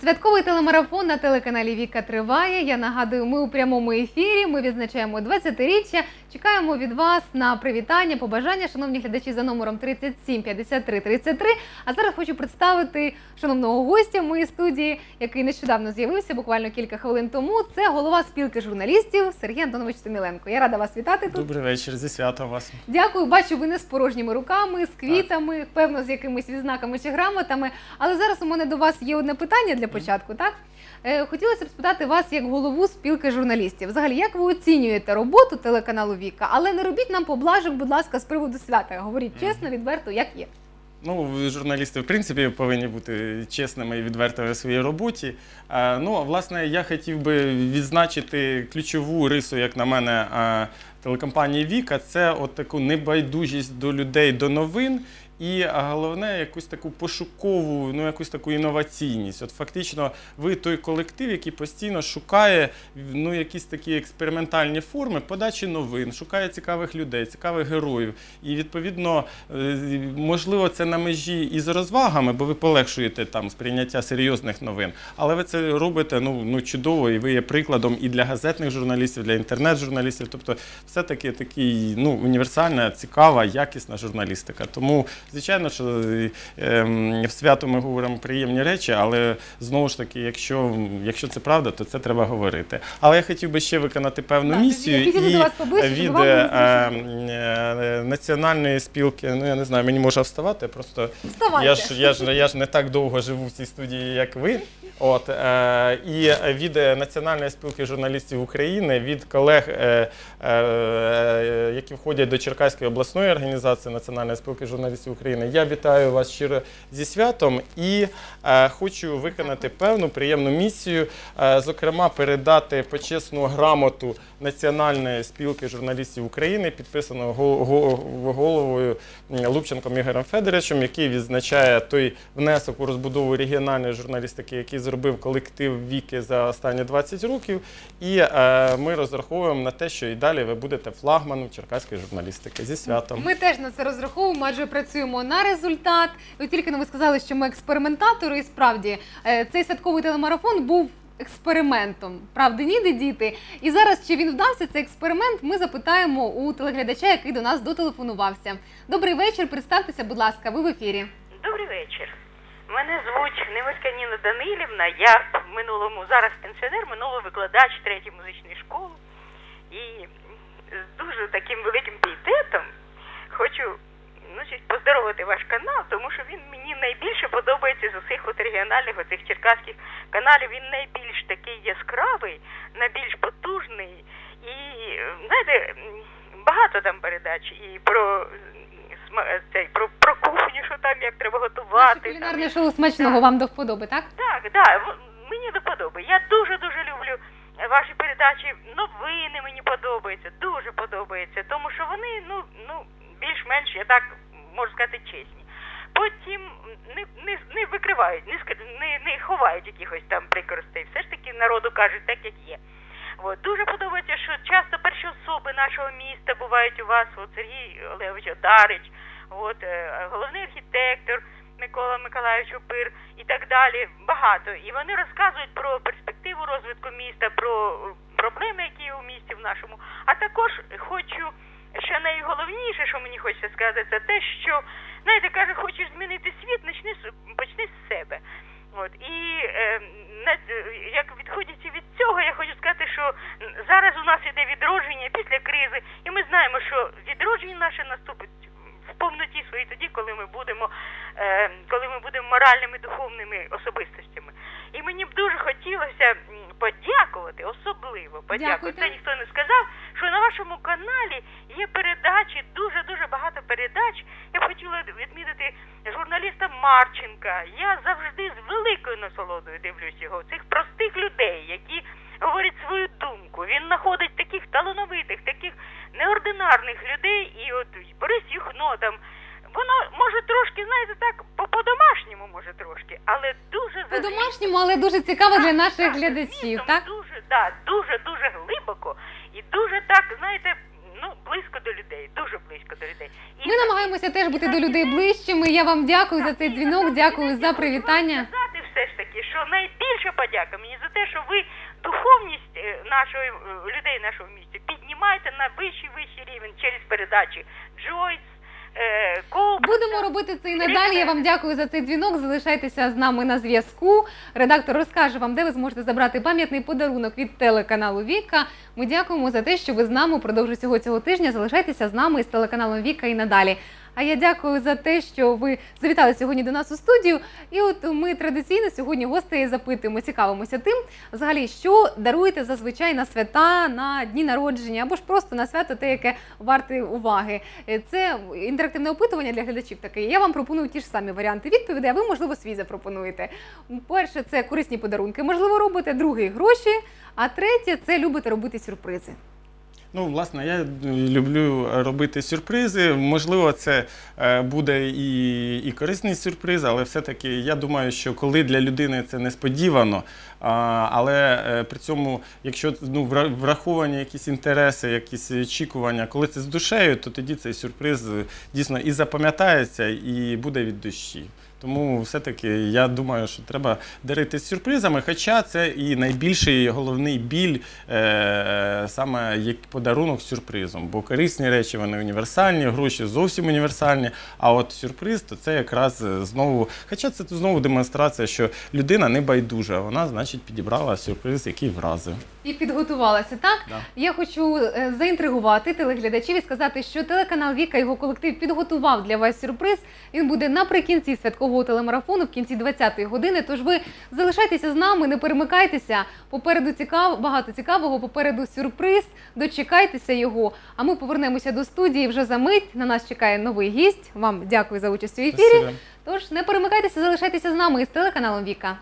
Святковий телемарафон на телеканалі Віка триває. Я нагадую, ми у прямому ефірі. Ми відзначаємо 20-річчя. Чекаємо від вас на привітання, побажання, шановні глядачі, за номером 37 53 33. А зараз хочу представити шановного гостя моїй студії, який нещодавно з'явився, буквально кілька хвилин тому. Це голова спілки журналістів Сергій Антонович Томіленко. Я рада вас вітати тут. Добрий вечір, зі святом вас. Дякую, бачу, ви не з порожніми руками, з квітами, певно, з якимись відзнаками чи грамотами. Але зараз у мене до вас є одне питання для початку. Так Е, хотілося б спитати вас як голову спілки журналістів. Взагалі, як ви оцінюєте роботу телеканалу Віка? Але не робіть нам поблажок, будь ласка, з приводу свята. Говоріть чесно, відверто, як є. Ну, журналісти, в принципі, повинні бути чесними і відвертими в своїй роботі. Ну, власне, я хотів би відзначити ключову рису, як на мене, телекомпанії Віка. Це от таку небайдужість до людей, до новин. І головне, якусь таку пошукову, ну якусь таку інноваційність. От фактично, ви той колектив, який постійно шукає ну, якісь такі експериментальні форми подачі новин, шукає цікавих людей, цікавих героїв. І відповідно, е, можливо, це на межі із розвагами, бо ви полегшуєте там сприйняття серйозних новин. Але ви це робите ну, ну чудово, і ви є прикладом і для газетних журналістів, для інтернет-журналістів. Тобто, все-таки такий ну, універсальна, цікава, якісна журналістика. Тому Звичайно, що ем, в свято ми говоримо приємні речі, але знову ж таки, якщо, якщо це правда, то це треба говорити. Але я хотів би ще виконати певну Так, місію і від е, е, національної спілки, ну я не знаю, мені може вставати, просто Вставайте. я ж, я, ж, я ж не так довго живу в цій студії, як ви. От, е, і від Національної спілки журналістів України, від колег, е, е, які входять до Черкаської обласної організації Національної спілки журналістів України, я вітаю вас щиро зі святом і е, хочу виконати певну приємну місію, е, зокрема, передати почесну грамоту Національної спілки журналістів України, гол- головою Лупченком Ігорем Федоровичем, який відзначає той внесок у розбудову регіональної журналістики, який зробив колектив Віки за останні 20 років. І е, ми розраховуємо на те, що і далі ви будете флагманом черкаської журналістики зі святом. Ми теж на це розраховуємо, адже працюємо на результат. Ви тільки но ви сказали, що ми експериментатори, і справді е, цей святковий телемарафон був експериментом. Правди ніде діти. І зараз, чи він вдався цей експеримент, ми запитаємо у телеглядача, який до нас дотелефонувався. Добрий вечір. Представтеся, будь ласка, ви в ефірі. Добрий вечір. Мене звуть Немирська Ніна Данилівна. Я в минулому зараз пенсіонер, минуло викладач третьої музичної школи. І з дуже таким великим пієтетом хочу ну, поздоровити ваш канал, тому що він мені найбільше подобається з усіх от регіональних оцих черкаських каналів. Він найбільш такий яскравий, найбільш потужний. І знаєте, багато там передач і про цей про, про там як треба Наше готувати. там, кулінарне шоу смачного вам до вподоби, так? так, так, мені до подоби. Я дуже дуже люблю е, ваші передачі. Новини мені подобаються, дуже подобається, тому що вони ну ну більш-менш я так можу сказати чесні. Потім не, не, не викривають, не, не, не ховають якихось там прикростей. Все ж таки народу кажуть так, як є. От. Дуже подобається, що часто перші особи нашого міста бувають у вас, от Сергій Олегович Одарич, от, е, головний архітектор Микола Миколаївич Упир і так далі. Багато. І вони розказують про перспективу розвитку міста, про проблеми, які є у місті в нашому. А також хочу ще найголовніше, що мені хочеться сказати, це те, що знаєте, каже, хочеш змінити світ, почни з почни з себе. От і е, на, як відходячи від цього, я хочу сказати, що зараз у нас іде відродження після кризи, і ми знаємо, що відродження наше наступить повноті своїй тоді, коли ми будемо, е, коли ми будемо моральними духовними особистостями. І мені б дуже хотілося подякувати, особливо подякувати. Це ніхто не сказав, що на вашому каналі є передачі, дуже дуже багато передач. Я б хотіла відмітити журналіста Марченка. Я завжди з великою насолодою дивлюсь його, цих простих людей, які говорять свою думку. Він знаходить таких талановитих, таких неординарних людей, і от Борис Юхно там. Воно може трошки, знаєте, так, по- по-домашньому може трошки, але дуже По-домашньому, але дуже цікаво для наших так, глядачів, так? Дуже, да, дуже, дуже глибоко і дуже так, знаєте, ну, близько до людей, дуже близько до людей. І Ми намагаємося теж бути до людей ближчими. Я вам дякую за цей дзвінок, дякую за привітання. Сказати все ж таки, що найбільш найбільша подяка мені за те, що ви духовність е, нашої е, людей нашого місті піднімаєте на вищий вищий рівень через передачі Джойс, е, Будемо робити це і надалі. Я вам дякую за цей дзвінок. Залишайтеся з нами на зв'язку. Редактор розкаже вам, де ви зможете забрати пам'ятний подарунок від телеканалу Віка. Ми дякуємо за те, що ви з нами впродовж усього цього тижня. Залишайтеся з нами з телеканалом Віка і надалі. А я дякую за те, що ви завітали сьогодні до нас у студію. І от ми традиційно сьогодні гостей запитуємо, цікавимося тим, взагалі, що даруєте зазвичай на свята, на дні народження або ж просто на свято, те, яке варте уваги. Е, Це інтерактивне опитування для глядачів таке. Я вам пропоную ті ж самі варіанти відповідей, а ви, можливо, свій запропонуєте. Перше, це корисні подарунки, можливо, робите. Другий гроші. А третє це любите робити сюрпризи. Ну, власне, я е, люблю робити сюрпризи. Можливо, це е, буде і, і корисний сюрприз, але все-таки я думаю, що коли для людини це несподівано, але е, при цьому, якщо ну, враховані якісь інтереси, якісь очікування, коли це з душею, то тоді цей сюрприз дійсно і запам'ятається, і буде від душі. Тому все-таки я думаю, що треба дарити сюрпризами, хоча це і найбільший головний біль е, саме як подарунок сюрпризом. Бо корисні речі вони універсальні, гроші зовсім універсальні. А от сюрприз, то це якраз е, знову, хоча це знову демонстрація, що людина не байдужа, вона, значить, підібрала сюрприз, який вразив. І підготувалася, так? Да. Я хочу е, заінтригувати телеглядачів і сказати, що телеканал Віка його колектив підготував для вас сюрприз. Він буде наприкінці святкового телемарафону, в кінці 20-ї години. Тож ви залишайтеся з нами, не перемикайтеся. Попереду цікав, багато цікавого, попереду сюрприз. Дочекайтеся його. А ми повернемося до студії вже за мить. На нас чекає новий гість. Вам дякую за участь у ефірі. Спасибо. Тож не перемикайтеся, залишайтеся з нами із телеканалом Віка.